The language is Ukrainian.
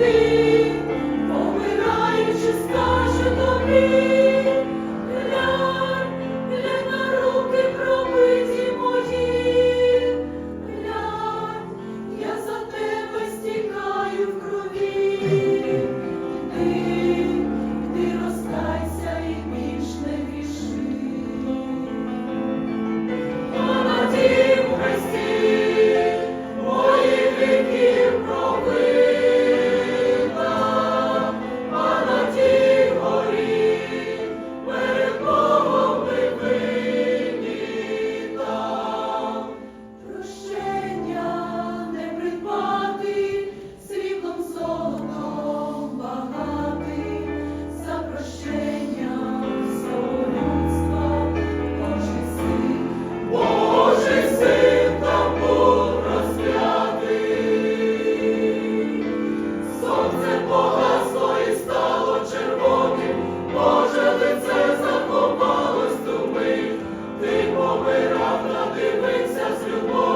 be дивився з любов'ю.